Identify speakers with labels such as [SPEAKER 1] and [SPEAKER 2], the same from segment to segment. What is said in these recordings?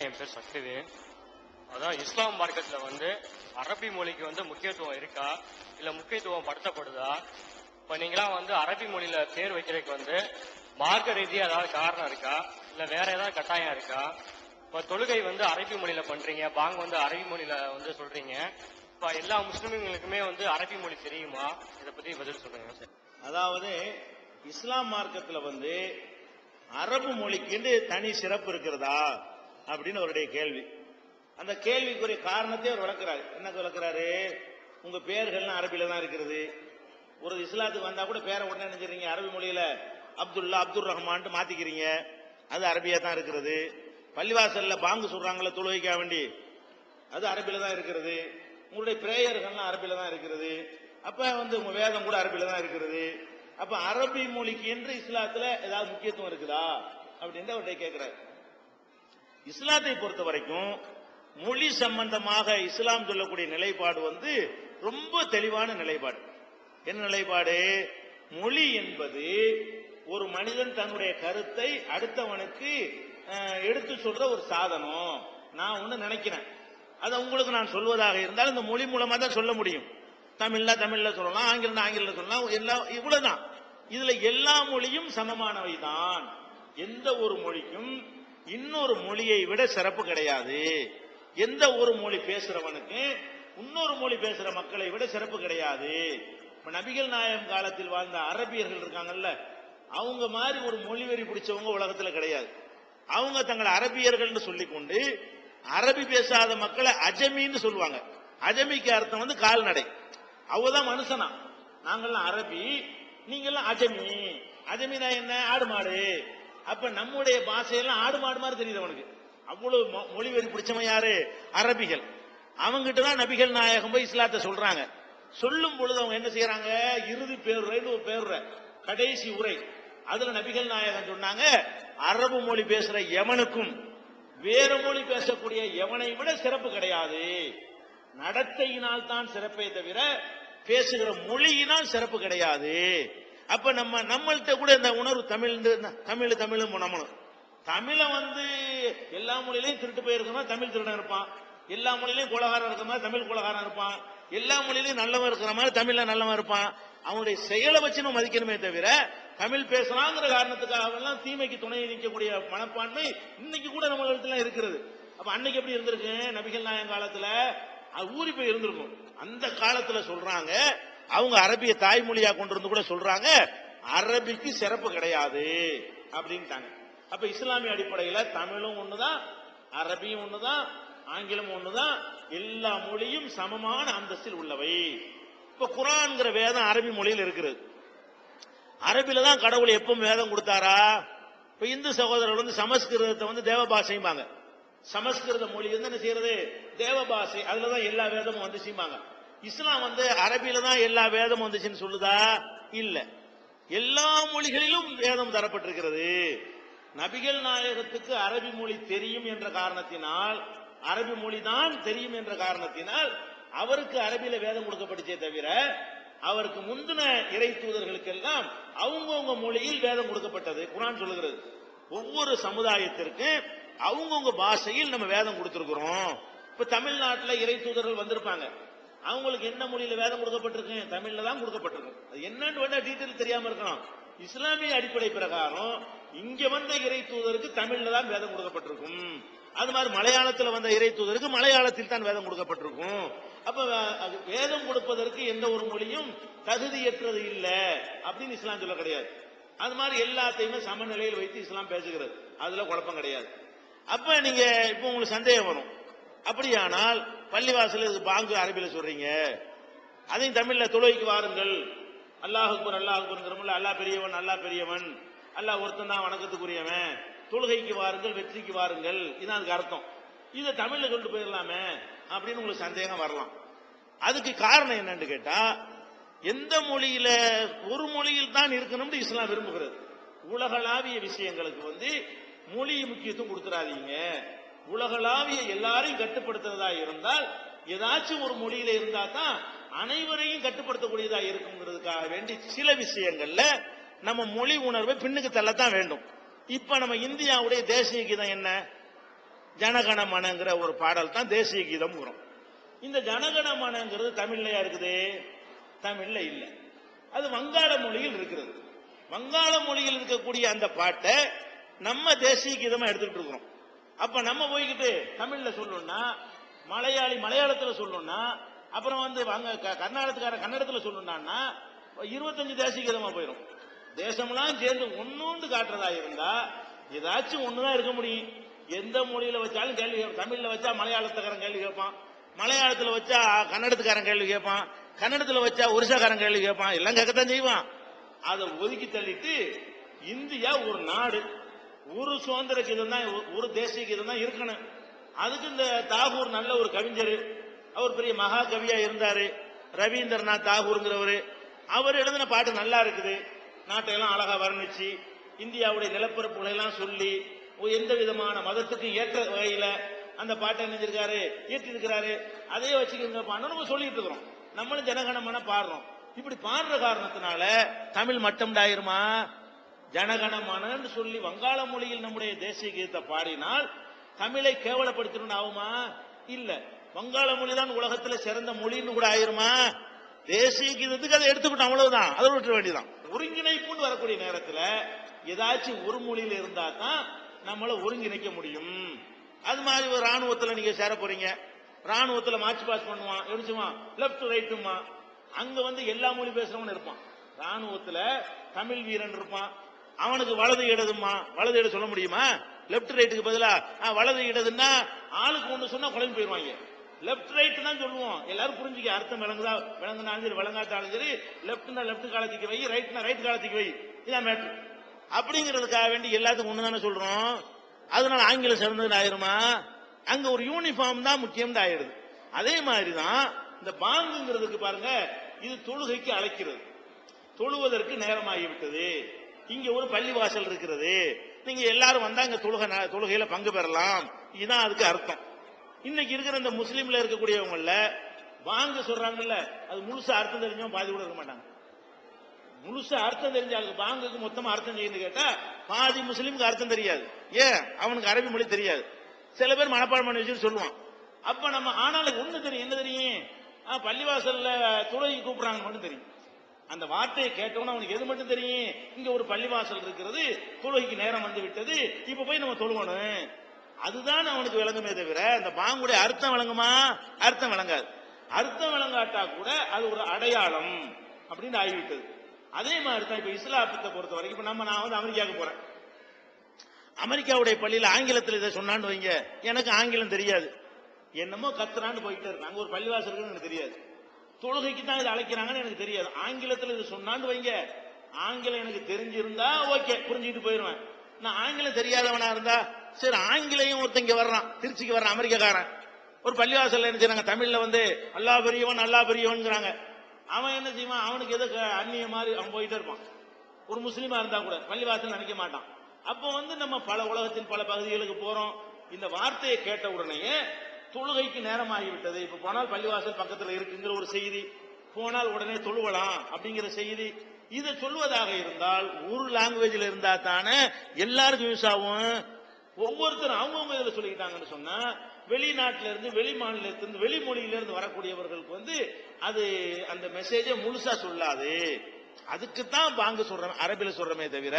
[SPEAKER 1] என் பேர் சக்திவேல் அதான் இஸ்லாம் மார்க்கத்துல வந்து அரபி மொழிக்கு வந்து முக்கியத்துவம் இருக்கா? இல்ல முக்கியத்துவம் படுத்தப்படுதா? இப்ப நீங்களாம் வந்து அரபி மொழியில பேர் வைக்கிறதுக்கு வந்து மார்க்க ரீதியா ஏதாவது காரணம் இருக்கா? இல்ல வேற ஏதாவது கட்டாயம் இருக்கா? இப்ப தொழுகை வந்து அரபி மொழியில பண்றீங்க பாங் வந்து அரபி மொழியில வந்து சொல்றீங்க. இப்ப எல்லா முஸ்லிம்களுக்குமே வந்து அரபி மொழி தெரியுமா? இதை பத்தி பதில் சொல்லுங்க சார்.
[SPEAKER 2] அதாவது இஸ்லாம் மார்க்கத்துல வந்து அரபு மொழிக்கு தனி சிறப்பு இருக்கிறதா? அப்படின்னு அவருடைய கேள்வி. அந்த கேள்விக்குரிய காரணத்தை அவர் விளக்குறாரு. என்ன விளக்குறாரு? உங்க பேர்கள்லாம் அரபியில தான் இருக்கிறது ஒரு இஸ்லாத்துக்கு வந்தா கூட பேரை உடனே நினைச்சிருங்க அரபி மொழியில அப்துல்லா அப்துல் ரஹ்மான்ட்டு மாத்திக்கிறீங்க. அது அரபியா தான் இருக்கிறது பள்ளிவாசல்ல பாங்கு சொல்றாங்களே தொழுகைக்கா வேண்டி. அது அரபியில தான் இருக்கிறது உங்களுடைய பிரேயர்கள்லாம் அரபியில தான் இருக்கிறது அப்ப வந்து உங்க வேதம் கூட அரபியில தான் இருக்கிறது அப்ப அரபி மொழிக்கு என்று இஸ்லாத்துல ஏதாவது முக்கியத்துவம் இருக்குதா? அப்படின்னு அவர்கிட்ட கேட்கிறாரு இஸ்லாத்தை பொறுத்த வரைக்கும் மொழி சம்பந்தமாக இஸ்லாம் சொல்லக்கூடிய நிலைப்பாடு வந்து ரொம்ப தெளிவான நிலைப்பாடு. என்ன நிலைப்பாடு? மொழி என்பது ஒரு மனிதன் தன்னுடைய கருத்தை அடுத்தவனுக்கு எடுத்து சொல்ற ஒரு சாதனம். நான் ஒண்ணு நினைக்கிறேன். அதை உங்களுக்கு நான் சொல்வதாக இருந்தால் இந்த மொழி மூலமா தான் சொல்ல முடியும். தமிழ்ல தமிழ்ல சொல்லலாம் ஆங்கிலம் ஆங்கிலம் சொல்லலாம் எல்லாம் இவ்வளவுதான். இதுல எல்லா மொழியும் சமமானவை தான் எந்த ஒரு மொழிக்கும் இன்னொரு மொழியை விட சிறப்பு கிடையாது. எந்த ஒரு மொழி பேசுறவனுக்கு இன்னொரு மொழி பேசுற மக்களை விட சிறப்பு கிடையாது. இப்ப நபிகள் நாயகம் காலத்தில் வாழ்ந்த அரபியர்கள் இருக்காங்கல்ல அவங்க மாதிரி ஒரு மொழி வெறி பிடிச்சவங்க உலகத்துல கிடையாது. அவங்க தங்களை அரபியர்கள்னு சொல்லிக்கொண்டு அரபி பேசாத மக்களை அஜமின்னு சொல்லுவாங்க. அஜமிக்கு அர்த்தம் வந்து கால்நடை. அவதான் மனுஷனா. நாங்கெல்லாம் அரபி நீங்கெல்லாம் அஜமி. அஜமினா என்ன? ஆடு மாடு. அப்ப நம்முடைய பாஷையெல்லாம் ஆடு மாடு மாதிரி தெரியுது அவனுக்கு. அவ்வளவு மொ- மொழி வெறி பிடிச்சவன் யாரு? அரபிகள். அவங்கிட்ட தான் நபிகள் நாயகம் போய் இஸ்லாத்தை சொல்றாங்க. சொல்லும் பொழுது அவங்க என்ன செய்யறாங்க? இறுதி பேருரைன்னு ஒரு பேருற கடைசி உரை. அதுல நபிகள் நாயகம் சொன்னாங்க அரபு மொழி பேசுற எவனுக்கும் வேற மொழி பேசக்கூடிய எவனை விட சிறப்பு கிடையாது. நடத்தையினால் தான் சிறப்பே தவிர பேசுகிற மொழியினால் சிறப்பு கிடையாது. அப்ப நம்ம நம்மள்ட்ட கூட இந்த உணர்வு தமிழ் தமிழ் தமிழ் நம்மளும் தமிழை வந்து எல்லா மொழியிலையும் திருட்டு போயிருக்கணும் தமிழ் திருடன் இருப்பான். எல்லா மொழியிலையும் குலகாரம் இருக்கிற மாதிரி தமிழ் குலகாரம் இருப்பான். எல்லா மொழியிலையும் நல்லவன் இருக்கிற மாதிரி தமிழ்ல நல்லவன் இருப்பான். அவனுடைய செயலை வச்சு நம்ம மதிக்கணுமே தவிர தமிழ் பேசலாங்கிற காரணத்துக்காக எல்லாம் தீமைக்கு துணை நிற்கக்கூடிய மனப்பான்மை இன்னைக்கு கூட நம்மளிடத்துல இருக்கிறது. அப்ப அன்னைக்கு எப்படி இருந்திருக்கு? நபிகள் நாயன் காலத்துல அது ஊறி போய் இருந்திருக்கும். அந்த காலத்துல சொல்றாங்க அவங்க அரபிய தாய்மொழியா கொண்டு வந்து கூட சொல்றாங்க அரபிக்கு சிறப்பு கிடையாது அப்படின்ட்டாங்க. அப்ப இஸ்லாமிய அடிப்படையில தமிழும் ஒண்ணுதான் அரபியும் ஒண்ணுதான் ஆங்கிலம் ஒண்ணுதான் எல்லா மொழியும் சமமான அந்தஸ்தில் உள்ளவை. இப்ப குரான்ங்கிற வேதம் அரபி மொழியில் இருக்கிறது அரபில தான் கடவுள் எப்பவும் வேதம் கொடுத்தாரா? இப்ப இந்து சகோதரர்கள் வந்து சமஸ்கிருதத்தை வந்து தேவ பாஷைம்பாங்க சமஸ்கிருத மொழி வந்து என்ன செய்யறது? தேவ பாஷை அதுலதான் எல்லா வேதமும் வந்து செய்வாங்க இஸ்லாம் வந்து அரபியில தான் எல்லா வேதமும் வந்துச்சுன்னு சொல்லுதா? இல்ல. எல்லா மொழிகளிலும் வேதம் தரப்பட்டிருக்கிறது. நபிகள் நாயகத்துக்கு அரபி மொழி தெரியும் என்ற காரணத்தினால் அரபி மொழி தான் தெரியும் என்ற காரணத்தினால் அவருக்கு அரபியில வேதம் கொடுக்கப்பட்டுச்சே தவிர அவருக்கு முந்தின இறை தூதர்களுக்கெல்லாம் அவங்கவுங்க மொழியில் வேதம் கொடுக்கப்பட்டது. குரான் சொல்லுகிறது ஒவ்வொரு சமுதாயத்திற்கு அவங்கவுங்க பாஷையில் நம்ம வேதம் கொடுத்துருக்குறோம். இப்ப தமிழ்நாட்டில் இறை தூதர்கள் வந்திருப்பாங்க. அவங்களுக்கு என்ன மொழியில வேதம் கொடுக்கப்பட்டிருக்கு? தமிழ்ல தான் கொடுக்கப்பட்டிருக்கு. அது என்னன்னு வேணா டீட்டெயில் தெரியாம இருக்கலாம். இஸ்லாமிய அடிப்படை பிரகாரம் இங்க வந்த இறை தூதருக்கு தமிழ்ல தான் வேதம் கொடுக்கப்பட்டிருக்கும். அது மாதிரி மலையாளத்தில் வந்த இறை தூதருக்கு மலையாளத்தில் தான் வேதம் கொடுக்கப்பட்டிருக்கும். அப்ப அது வேதம் கொடுப்பதற்கு எந்த ஒரு மொழியும் தகுதியற்றது இல்லை அப்படின்னு இஸ்லாம் சொல்ல கிடையாது. அது மாதிரி எல்லாத்தையுமே சமநிலையில் வைத்து இஸ்லாம் பேசுகிறது. அதுல குழப்பம் கிடையாது. அப்ப நீங்க இப்ப உங்களுக்கு சந்தேகம் வரும். அப்படியானால் பள்ளிவாசல் பாங்கு அரபியில் சொல்றீங்க. அதையும் தமிழ்ல தொழுகைக்கு வாருங்கள். அல்லாஹ் அக்பர் அல்லாஹ் அல்லாஹ் பெரியவன் அல்லாஹ் பெரியவன். அல்லாஹ் ஒருத்தன் தான் வணக்கத்துக்குரியவன். தொழுகைக்கு வாருங்கள் வெற்றிக்கு வாருங்கள். இதுதான் அதுக்கு அர்த்தம். இதை தமிழ்ல சொல்லிட்டு போயிடலாமே அப்படின்னு உங்களுக்கு சந்தேகம் வரலாம். அதுக்கு காரணம் என்னன்னு கேட்டா எந்த மொழியில ஒரு மொழியில் தான் இருக்கணும்னு இஸ்லாம் விரும்புகிறது. உலகளாவிய விஷயங்களுக்கு வந்து மொழி முக்கியத்துவம் கொடுத்துடாதீங்க உலகளாவிய எல்லாரையும் கட்டுப்படுத்துறதா இருந்தால் ஏதாச்சும் ஒரு மொழியில இருந்தா தான் அனைவரையும் கட்டுப்படுத்தக்கூடியதா இருக்குங்கிறதுக்காக வேண்டி சில விஷயங்கள்ல நம்ம மொழி உணர்வை பின்னுக்கு தள்ளத்தான் வேண்டும். இப்ப நம்ம இந்தியாவுடைய தேசிய கீதம் என்ன? ஜனகணமனங்கிற ஒரு பாடல் தான் தேசிய கீதம் வரும். இந்த ஜனகணமனங்கிறது தமிழ்லயா இருக்குது? தமிழ்ல இல்ல. அது வங்காள மொழியில் இருக்கிறது. வங்காள மொழியில் இருக்கக்கூடிய அந்த பாட்டை நம்ம தேசிய கீதமா எடுத்துக்கிட்டு இருக்கிறோம். அப்ப நம்ம போய்கிட்டு தமிழ்ல சொல்லணும்னா மலையாளி மலையாளத்துல சொல்லணும்னா அப்புறம் வந்து அங்க க- கர்நாடகத்துக்கார கன்னடத்துல சொல்லணும்னா இருபத்தஞ்சு தேசிகதமா போயிடும் தேசம்லாம் சேர்ந்து ஒன்னொண்டு காட்டுறதா இருந்தா ஏதாச்சும் ஒண்ணுதான் இருக்க முடியும். எந்த மொழியில வச்சாலும் கேள்வி கேட்பான் தமிழ்ல வச்சா மலையாளத்துக்காரன் கேள்வி கேட்பான். மலையாளத்துல வச்சா கன்னடத்துக்காரன் கேள்வி கேட்பான். கன்னடத்துல வச்சா ஒரிசாக்காரன் கேள்வி கேட்பான். எல்லாம் கேட்கத்தான் செய்வான். அதை ஒதுக்கி தள்ளிட்டு இந்தியா ஒரு நாடு. ஒரு சுதந்திர கீதம் தான் ஒரு தேசிய கீதம் தான் இருக்கணும். அதுக்கு இந்த தாகூர் நல்ல ஒரு கவிஞர். அவர் பெரிய மகா கவியா இருந்தாரு. ரவீந்திரநாத் தாகூருங்கிறவர். அவர் எழுதின பாட்டு நல்லா இருக்குது. நாட்டை எல்லாம் அழகா வர்ணிச்சு இந்தியாவுடைய நிலப்பரப்புகளை எல்லாம் சொல்லி எந்த விதமான மதத்துக்கு ஏற்ற வகையில அந்த பாட்டை நினைஞ்சிருக்காரு இயற்றி இருக்கிறாரு அதே வச்சுக்கிங்க பாடணும் நம்ம சொல்லிட்டு இருக்கிறோம். நம்மளும் ஜனகணமான பாடுறோம். இப்படி பாடுற காரணத்தினால தமிழ் மட்டம் டாயிருமா? ஜனகணமனன்னு சொல்லி வங்காள மொழியில் நம்முடைய தேசிய கீதத்தை பாடினால் தமிழை கேவலப்படுத்தணும்னு ஆகுமா? இல்ல. வங்காள மொழி தான் உலகத்துல சிறந்த மொழின்னு கூட ஆயிருமா? தேசிய கீதத்துக்கு அதை எடுத்துக்கிட்டோம் அவ்வளவுதான். அதை விட்டுற வேண்டியதான் ஒருங்கிணைப்புன்னு வரக்கூடிய நேரத்துல ஏதாச்சும் ஒரு மொழியில இருந்தா தான் நம்மள ஒருங்கிணைக்க முடியும். அது மாதிரி ஒரு ராணுவத்துல நீங்க சேர போறீங்க. ராணுவத்துல மார்ச் பாஸ் பண்ணுவான் எடுச்சுவான் லெப்ட் ரைட்டுமா அங்க வந்து எல்லா மொழி பேசுறவன் இருப்பான். ராணுவத்துல தமிழ் வீரன் இருப்பான். அவனுக்கு வலது இடதுமா? வலது இடம் சொல்ல முடியுமா? லெப்ட் ரைட்டுக்கு பதிலா வலது இடதுன்னா ஆளுக்கு ஒண்ணு சொன்னா குழம்பு போயிருவாங்க லெப்ட் ரைட் தான் சொல்லுவோம். எல்லாரும் புரிஞ்சுக்க அர்த்தம் விளங்குதா? விளங்குனாலும் சரி விளங்காட்டாலும் சரி லெப்ட்னா லெப்ட் காலத்துக்கு வை ரைட்னா ரைட் காலத்துக்கு வை. இதான் மேட்ரு அப்படிங்கிறதுக்காக வேண்டி எல்லாத்துக்கும் ஒண்ணு தானே சொல்றோம்? அதனால ஆங்கிலம் சிறந்தது ஆயிருமா? அங்க ஒரு யூனிஃபார்ம் தான் முக்கியம் ஆயிடுது. அதே மாதிரி தான் இந்த பாங்குங்கிறதுக்கு பாருங்க இது தொழுகைக்கு அழைக்கிறது. தொழுவதற்கு நேரமாகிவிட்டது. இங்க ஒரு பள்ளிவாசல் இருக்கிறது. நீங்க எல்லாரும் வந்தா இங்க தொழுகை தொழுகையில பங்கு பெறலாம். இதுதான் அதுக்கு அர்த்தம். இன்னைக்கு இருக்கிற இந்த முஸ்லீம்ல இருக்கக்கூடியவங்கள வாங்க சொல்றாங்கல்ல அது முழுசா அர்த்தம் தெரிஞ்சவங்க பாதி கூட இருக்க மாட்டாங்க. முழுசா அர்த்தம் தெரிஞ்சாங்க ஆளுக்கு பாங்குக்கு மொத்தமா அர்த்தம் செய்யணும் கேட்டா பாதி முஸ்லீமுக்கு அர்த்தம் தெரியாது. ஏன்? அவனுக்கு அரபி மொழி தெரியாது. சில பேர் மனப்பாடம் பண்ணி வச்சுட்டு சொல்லுவான். அப்ப நம்ம ஆனாலும் ஒண்ணு தெரியும். என்ன தெரியும்? பள்ளிவாசல்ல துளை கூப்பிடுறாங்க மட்டும் தெரியும். அந்த வார்த்தையை கேட்டவன அவனுக்கு எது மட்டும் தெரியும்? இங்க ஒரு பள்ளிவாசல் இருக்கிறது தொழுகைக்கு நேரம் வந்து விட்டது இப்ப போய் நம்ம தொழுவணும் அதுதான் அவனுக்கு விளங்குமே தவிர அந்த பாங்குடைய அர்த்தம் விளங்குமா? அர்த்தம் விளங்காது. அர்த்தம் விளங்காட்டா கூட அது ஒரு அடையாளம் அப்படின்னு ஆகிவிட்டது. அதே மாதிரி தான் இப்ப இஸ்லாத்தை பொறுத்த வரைக்கும் இப்ப நம்ம நான் வந்து அமெரிக்காவுக்கு போறேன். அமெரிக்காவுடைய பள்ளியில ஆங்கிலத்தில் இதை சொன்னான்னு வைங்க. எனக்கு ஆங்கிலம் தெரியாது. என்னமோ கத்துறான்னு போயிட்டே இருக்கு அங்க ஒரு பள்ளிவாசல் இருக்குன்னு எனக்கு தெரியாது. தொழுகைக்கு தான் இதை அழைக்கிறாங்கன்னு எனக்கு தெரியாது. ஆங்கிலத்தில் இது சொன்னான்னு வைங்க. ஆங்கிலம் எனக்கு தெரிஞ்சிருந்தா ஓகே புரிஞ்சுக்கிட்டு போயிருவேன் நான் ஆங்கிலம் தெரியாதவனா இருந்தா சரி ஆங்கிலையும் ஒருத்தங்க வர்றான் திருச்சிக்கு வர்றான் அமெரிக்காக்காரன். ஒரு பள்ளிவாசல்ல என்ன செய்றாங்க தமிழ்ல வந்து அல்லா பெரியவன் அல்லா பெரியவன்ங்கிறாங்க. அவன் என்ன செய்வான்? அவனுக்கு எதோ க- அந்நிய மாதிரி அவன் போயிட்டே இருப்பான். ஒரு முஸ்லீமா இருந்தா கூட பள்ளிவாசல் நினைக்க மாட்டான். அப்போ வந்து நம்ம பல உலகத்தின் பல பகுதிகளுக்கு போறோம். இந்த வார்த்தையை கேட்ட உடனேயே தொழுகைக்கு நேரமாகிவிட்டது. இப்ப போனால் பள்ளிவாசல் பக்கத்துல இருக்குங்கிற ஒரு செய்தி போனால் உடனே தொழுவலாம் அப்படிங்கிற செய்தி இதை சொல்வதாக இருந்தால் ஒரு லாங்குவேஜ்ல இருந்தா தானே எல்லாருக்கும் யூஸ் ஆகும். ஒவ்வொருத்தரும் அவங்கவுங்க இதில் சொல்லிக்கிட்டாங்கன்னு சொன்னா வெளிநாட்டிலிருந்து வெளி மாநிலத்திலிருந்து வெளி மொழியில இருந்து வரக்கூடியவர்களுக்கு வந்து அது அந்த மெசேஜை முழுசா சொல்லாது. அதுக்கு தான் பாங்கு சொல்றோம் அரபில சொல்றமே தவிர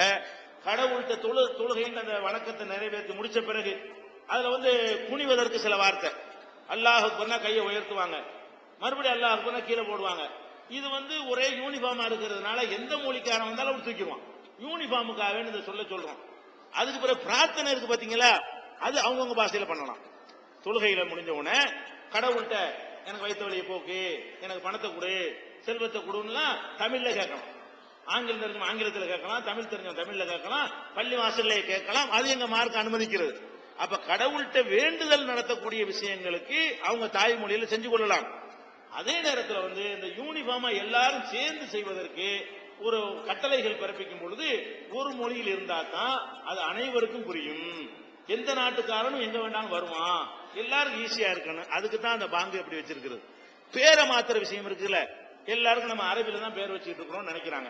[SPEAKER 2] கடவுள்கிட்ட தொழு தொழுகைன்னு அந்த வணக்கத்தை நிறைவேற்றி முடிச்ச பிறகு அதுல வந்து குனிவதற்கு சில வார்த்தை. அல்லாஹ் பண்ணா கையை உயர்த்துவாங்க. மறுபடியும் அல்லாஹ் பண்ணா கீழே போடுவாங்க. இது வந்து ஒரே யூனிஃபார்மா இருக்கிறதுனால எந்த மொழிக்காரன் வந்தாலும் அப்படி தூக்கிடுவான். யூனிஃபார்முக்காக இதை சொல்ல சொல்றோம். அதுக்கு பிறகு பிரார்த்தனை இருக்கு பாத்தீங்களா? அது அவங்கவுங்க பாஷையில பண்ணலாம். தொழுகையில முடிஞ்ச உடனே கடவுள்கிட்ட எனக்கு வயிற்று வழியை போக்கு எனக்கு பணத்தை கொடு செல்வத்தை கொடுன்னுலாம் தமிழ்ல கேட்கலாம். ஆங்கிலம் தெரிஞ்சவன் ஆங்கிலத்தில் கேட்கலாம் தமிழ் தெரிஞ்சவன் தமிழ்ல கேட்கலாம் பள்ளி வாசல்ல கேட்கலாம். அது எங்க மார்க் அனுமதிக்கிறது. அப்ப கடவுள்கிட்ட வேண்டுதல் நடத்தக்கூடிய விஷயங்களுக்கு அவங்க தாய்மொழியில செஞ்சு கொள்ளலாம். அதே நேரத்தில் வந்து இந்த யூனிஃபார்மா எல்லாரும் சேர்ந்து செய்வதற்கு ஒரு கட்டளைகள் பிறப்பிக்கும் பொழுது ஒரு மொழியில் இருந்தா தான் அது அனைவருக்கும் புரியும். எந்த நாட்டுக்காரனும் எங்க வேண்டாலும் வருவான். எல்லாருக்கும் ஈஸியா இருக்கணும். அதுக்கு தான் அந்த பாங்கு எப்படி வச்சிருக்கிறது. பேரை மாத்திர விஷயம் இருக்குல்ல? எல்லாருக்கும் நம்ம அரபில தான் பேர் வச்சுட்டு இருக்கிறோம் நினைக்கிறாங்க.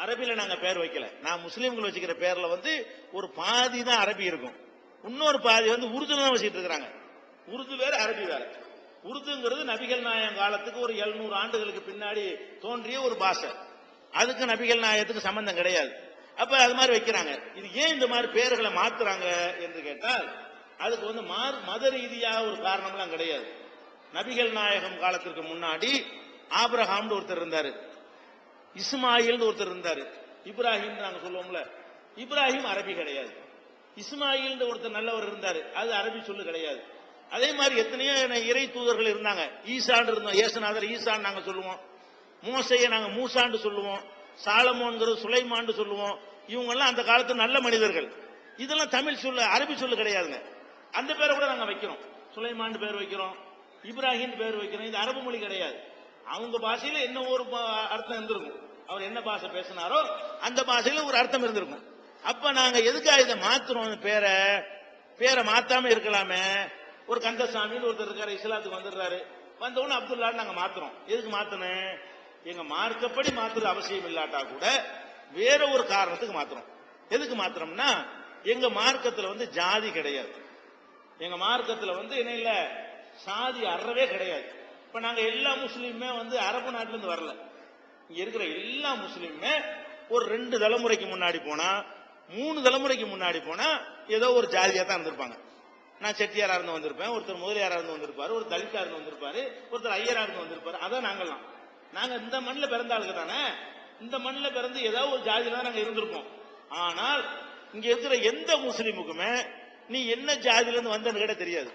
[SPEAKER 2] அரபியில நாங்க பேர் வைக்கல. நான் முஸ்லீம்கள் வச்சுக்கிற பேர்ல வந்து ஒரு பாதி தான் அரபி இருக்கும். இன்னொரு பாதி வந்து உருதுல தான் வச்சுட்டு இருக்கிறாங்க. உருது வேற அரபி வேற. உருதுங்கிறது நபிகள் நாயகம் காலத்துக்கு ஒரு எழுநூறு ஆண்டுகளுக்கு பின்னாடி தோன்றிய ஒரு பாஷை. அதுக்கு நபிகள் நாயகத்துக்கு சம்பந்தம் கிடையாது. அப்ப அது மாதிரி வைக்கிறாங்க. இது ஏன் இந்த மாதிரி பேர்களை மாத்துறாங்க என்று கேட்டால் அதுக்கு வந்து மத ரீதியாக ஒரு காரணம்லாம் கிடையாது. நபிகள் நாயகம் காலத்திற்கு முன்னாடி ஆபிரஹாம்னு ஒருத்தர் இருந்தாரு. இஸ்மாயில்னு ஒருத்தர் இருந்தார். இப்ராஹிம் நாங்க சொல்லுவோம்ல. இப்ராஹிம் அரபி கிடையாது. இஸ்மாயில்னு ஒருத்தர் நல்லவர் இருந்தார். அது அரபி சொல்லு கிடையாது. அதே மாதிரி எத்தனையோ இறை தூதர்கள் இருந்தாங்க. ஈசான் இருந்தோம். ஏசுநாதர் ஈசான் நாங்க சொல்லுவோம். மோசையை நாங்க மூசாண்டு சொல்லுவோம். சாலமோன்கிறது சுலைமான்னு சொல்லுவோம். இவங்கெல்லாம் அந்த காலத்து நல்ல மனிதர்கள். இதெல்லாம் தமிழ் சொல்லு அரபி சொல்லு கிடையாதுங்க. அந்த பேரை கூட நாங்க வைக்கிறோம். சுலைமான் பேர் வைக்கிறோம். இப்ராஹிம் பேர் வைக்கிறோம். இது அரபு மொழி கிடையாது. அவங்க பாஷையில என்ன ஒரு அர்த்தம் இருந்திருக்கும்? அவர் என்ன பாஷை பேசினாரோ அந்த பாஷையில ஒரு அர்த்தம் இருந்திருக்கும். அப்ப நாங்க எதுக்காக இதை மாத்துறோம் பேரை பேரை மாத்தாம இருக்கலாமே? ஒரு கந்தசாமின்னு ஒருத்தர் இருக்காரு இஸ்லாத்துக்கு வந்துடுறாரு. வந்தவொன்னு உடனே அப்துல்லான்னு நாங்க மாத்துறோம். எதுக்கு மாத்தணும் எங்க மார்க்கப்படி மாத்துற அவசியம் இல்லாட்டா கூட வேற ஒரு காரணத்துக்கு மாத்துறோம். எதுக்கு மாத்திரம்னா எங்க மார்க்கத்துல வந்து ஜாதி கிடையாது. எங்க மார்க்கத்துல வந்து என்ன இல்ல சாதி அறவே கிடையாது. இப்ப நாங்க எல்லா முஸ்லீமுமே வந்து அரபு நாட்டுல இருந்து வரல. இங்க இருக்கிற எல்லா முஸ்லீமுமே ஒரு ரெண்டு தலைமுறைக்கு முன்னாடி போனா மூணு தலைமுறைக்கு முன்னாடி போனா ஏதோ ஒரு ஜாதியா தான் இருந்திருப்பாங்க. நான் செட்டியாரா இருந்து வந்திருப்பேன் ஒருத்தர் முதலியாரா இருந்து வந்திருப்பாரு ஒரு தலித்தா இருந்து வந்திருப்பாரு ஒருத்தர் ஐயரா இருந்து வந்திருப்பாரு அதான் நாங்கெல்லாம். நாங்க இந்த மண்ணில் பிறந்த ஆளுங்க தானே? இந்த மண்ணில் பிறந்து ஏதோ ஒரு ஜாதியில தான் நாங்க இருந்திருப்போம். ஆனால் இங்க இருக்கிற எந்த முஸ்லீமுக்குமே நீ என்ன ஜாதியில இருந்து வந்தன்னு கேட்ட தெரியாது.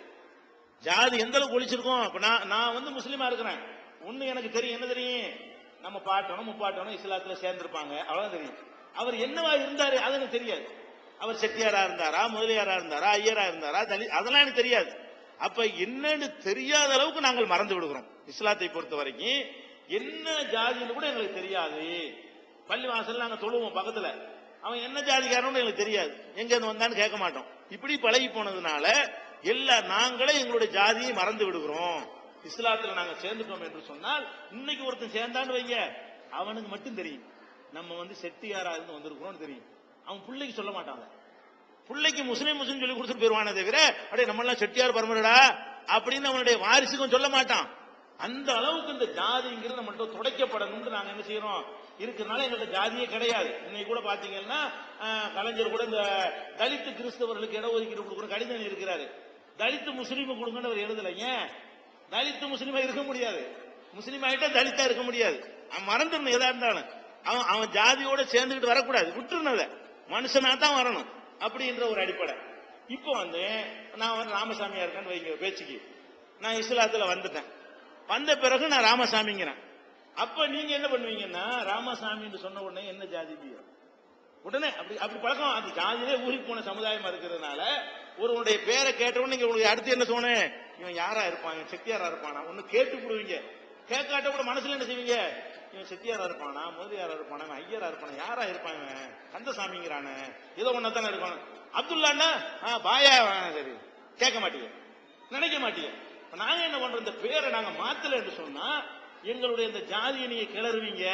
[SPEAKER 2] ஜாதி எந்த அளவுக்கு ஒழிச்சிருக்கோம்? இப்ப நான் நான் வந்து முஸ்லீமா இருக்கிறேன். ஒண்ணு எனக்கு தெரியும். என்ன தெரியும்? நம்ம பாட்டணும் முப்பாட்டணும் இஸ்லாத்துல சேர்ந்திருப்பாங்க. அவ்வளவுதான் தெரியும். அவர் என்னவா இருந்தாரு? அது எனக்கு தெரியாது. அவர் செட்டியாரா இருந்தாரா? முதலியாரா இருந்தாரா? ஐயரா இருந்தாரா? தலி அதெல்லாம் எனக்கு தெரியாது. அப்ப என்னன்னு தெரியாத அளவுக்கு நாங்கள் மறந்து விடுகிறோம். இஸ்லாத்தை பொறுத்த வரைக்கும் என்ன ஜாதின்னு கூட எங்களுக்கு தெரியாது. பள்ளி வாசல் நாங்க தொழுவோம் பக்கத்துல. அவன் என்ன ஜாதிக்காரன்னு எங்களுக்கு தெரியாது. எங்க இருந்து வந்தான்னு கேட்க மாட்டோம். இப்படி பழகி போனதுனால எல்லா நாங்களே எங்களுடைய ஜாதியை மறந்து விடுகிறோம். இஸ்லாத்துல நாங்க சேர்ந்துட்டோம் என்று சொன்னால் இன்னைக்கு ஒருத்தன் சேர்ந்தான்னு வைங்க. அவனுக்கு மட்டும் தெரியும். நம்ம வந்து செட்டியாரா இருந்து வந்திருக்கிறோம்னு தெரியும். அவன் பிள்ளைக்கு சொல்ல மாட்டாங்க பிள்ளைக்கு முஸ்லீம் முஸ்லீம் சொல்லி கொடுத்துட்டு போயிருவானே தவிர அப்படியே நம்ம எல்லாம் செட்டியார் பரம்பரடா அப்படின்னு அவனுடைய வாரிசுக்கும் சொல்ல மாட்டான். அந்த அளவுக்கு இந்த ஜாதிங்கிறது நம்மள்ட்ட துடைக்கப்படணும்னு நாங்க என்ன செய்யறோம்? இருக்கிறனால எங்கள்ட்ட ஜாதியே கிடையாது. இன்னைக்கு கூட பாத்தீங்கன்னா கலைஞர் கூட இந்த தலித்து கிறிஸ்தவர்களுக்கு இடஒதுக்கீடு கொடுக்குற கடிதம் இருக்கிறாரு தலித்து முஸ்லீம் கொடுங்கன்னு அவர் எழுதலைங்க. தலித்து முஸ்லீமா இருக்க முடியாது. முஸ்லீம் ஆகிட்டா தலித்தா இருக்க முடியாது. அவன் மறந்துடணும் எதா இருந்தாலும். அவன் அவன் ஜாதியோட சேர்ந்துக்கிட்டு வரக்கூடாது. விட்டுருணும் அதை. மனுஷனா தான் வரணும். அப்படின்ற ஒரு அடிப்படை. இப்போ வந்து நான் வந்து ராமசாமியா இருக்கேன்னு வைங்க பேச்சுக்கு. நான் இஸ்லாத்துல வந்துட்டேன். வந்த பிறகு நான் ராமசாமிங்கிறேன். அப்ப நீங்க என்ன பண்ணுவீங்கன்னா ராமசாமின்னு சொன்ன உடனே என்ன ஜாதி உடனே அப்படி அப்படி பழக்கம். அது ஜாதியிலே ஊறி போன சமுதாயமா இருக்கிறதுனால ஒருவனுடைய பேரை கேட்ட நீங்க உங்களுக்கு அடுத்து என்ன சொன்னேன் இவன் யாரா இருப்பான்? இவன் செட்டியாரா இருப்பானா? ஒண்ணு கேட்டு போடுவீங்க கேட்காட்ட கூட மனசுல என்ன செய்வீங்க? இவன் செட்டியாரா இருப்பானா? முதலியாரா இருப்பானா? இவன் ஐயரா இருப்பானா? யாரா இருப்பான் இவன்? கந்தசாமிங்கிறானே. ஏதோ ஒன்னதானே இருப்பான். அப்துல்லான்னா ஆ, பாயா. அவன் சரி. கேட்க மாட்டீங்க நினைக்க மாட்டீங்க நாங்க என்ன பண்றோம்? இந்த பேரை நாங்க மாத்தல என்று சொன்னா எங்களுடைய இந்த ஜாதியை நீங்க கிளறுவீங்க.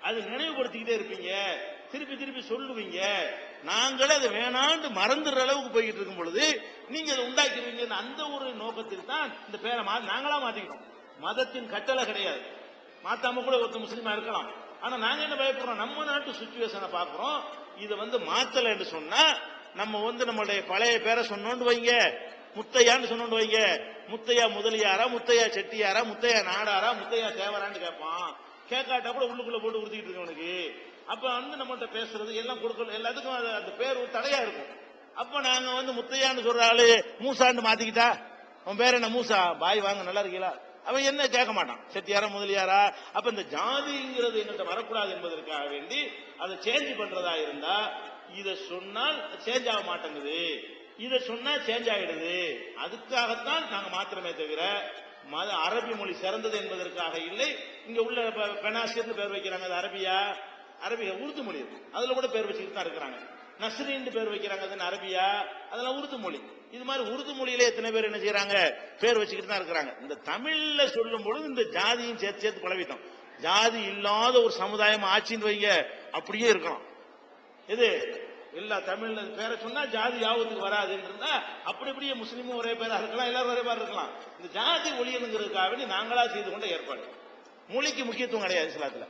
[SPEAKER 2] அது நினைவுபடுத்திக்கிட்டே இருப்பீங்க. திருப்பி திருப்பி சொல்லுவீங்க. நாங்களே அதை வேணாண்டு மறந்துடுற அளவுக்கு போய்கிட்டு இருக்கும் பொழுது நீங்க அதை உண்டாக்கிடுவீங்கன்னு அந்த ஒரு நோக்கத்தில் தான் இந்த பேரை மா நாங்களா மாத்திக்கிறோம் மதத்தின் கட்டளை கிடையாது. மாத்தாம கூட ஒருத்தர் முஸ்லீமா இருக்கலாம். ஆனா நாங்க என்ன பயப்படுறோம்? நம்ம நாட்டு சுச்சுவேஷனை பாக்குறோம் இதை வந்து மாத்தல என்று சொன்னா நம்ம வந்து நம்மளுடைய பழைய பேரை சொன்னோண்டு வைங்க. முத்தையான்னு சொன்னோண்டு வைங்க. முத்தையா முதலியாரா முத்தையா செட்டியாரா முத்தையா நாடாரா முத்தையா தேவரான்னு கேட்பான். கேட்காட்டா கூட உள்ளுக்குள்ள போட்டு உறுத்திக்கிட்டு இருக்கவனுக்கு. அப்ப வந்து நம்மகிட்ட பேசுறது எல்லாம் கொடுக்கணும் எல்லாத்துக்கும் அது அந்த பேர் ஒரு தடையா இருக்கும். அப்ப நாங்க வந்து முத்தையான்னு சொல்ற ஆளு மூசான்னு மாத்திக்கிட்டா உன் பேர் என்ன மூசா? பாய் வாங்க நல்லா இருக்கீங்களா? அவன் என்ன கேட்க மாட்டான். செட்டியாரா முதலியாரா? அப்ப இந்த ஜாதிங்கிறது எங்கள்கிட்ட வரக்கூடாது என்பதற்காக வேண்டி அதை சேஞ்ச் பண்றதா இருந்தா இத சொன்னால் சேஞ்ச் ஆக மாட்டேங்குது. இத சொன்னா சேஞ்ச் ஆயிடுது. அதுக்காகத்தான் நாங்க மாத்திரமே தவிர மத அரபி மொழி சிறந்தது என்பதற்காக இல்லை. இங்க உள்ள பெனாசியர்னு பேர் வைக்கிறாங்க அது அரபியா? அரபியா உருது மொழி அதுல கூட பேர் வச்சுக்கிட்டு தான் இருக்கிறாங்க. நஸ்ரீன்னு பேர் வைக்கிறாங்க அது அரபியா? அதெல்லாம் உருது மொழி. இது மாதிரி உருது மொழியில எத்தனை பேர் என்ன செய்யறாங்க? பேர் வச்சுக்கிட்டு தான் இருக்கிறாங்க. இந்த தமிழ்ல சொல்லும் பொழுது இந்த ஜாதியும் சேர்த்து சேர்த்து பழவிட்டோம் ஜாதி இல்லாத ஒரு சமுதாயம் ஆட்சின்னு வைங்க அப்படியே இருக்கிறோம் இது எல்லா தமிழ்ல பேரை சொன்னா ஜாதி யாவத்துக்கு வராதுன்றா அப்படி இப்படியே முஸ்லீமும் ஒரே பேரா இருக்கலாம் எல்லாரும் ஒரே பேரா இருக்கலாம். இந்த ஜாதி ஒளியனுங்கிறதுக்காக வேண்டி நாங்களா செய்து கொண்ட ஏற்பாடு. மொழிக்கு முக்கியத்துவம் கிடையாது இஸ்லாத்துல.